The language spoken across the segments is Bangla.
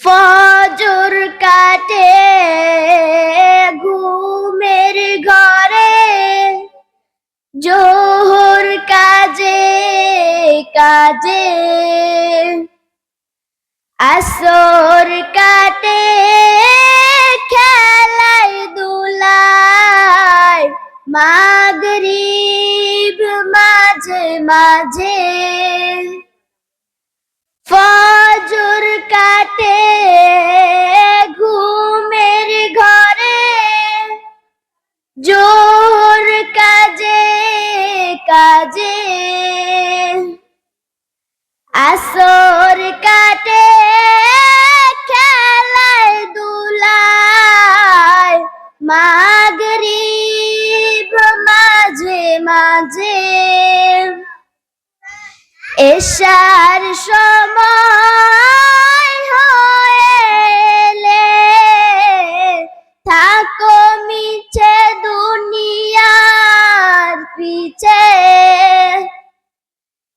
ফজর কাটে ঘুমের ঘরে। জোহর কাজে কাজে। আসর কাটে খেলায় দুলায়। মাগরিব মাঝে মাঝে জোর কাজে কাজে। আসর কাটে খেলায় দুলায়। মাগরিব মাঝে মাঝে। এশার সময়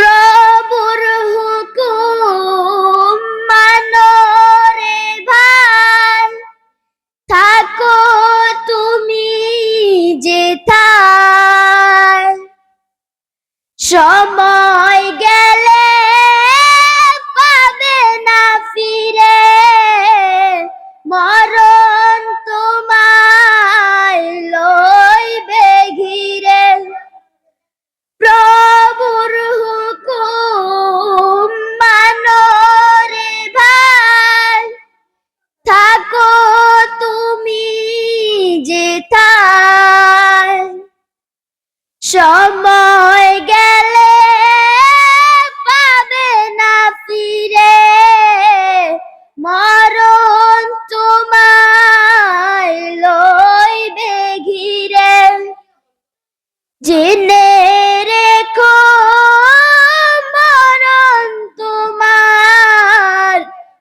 প্রভুর হুকুম মানো ভাই। থাকো তুমি যে সময় গেলে সময় গেলে পাবে না ফিরে। মরণ তোমায় লইবে ঘিরে। জেনে রেখো, মরণ তোমার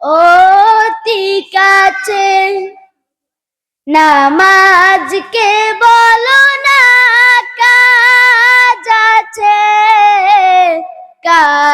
অতি কাছে। নামাজকে বলো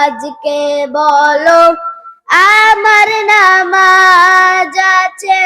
কাজকে বলো আমার নামাজ আছে।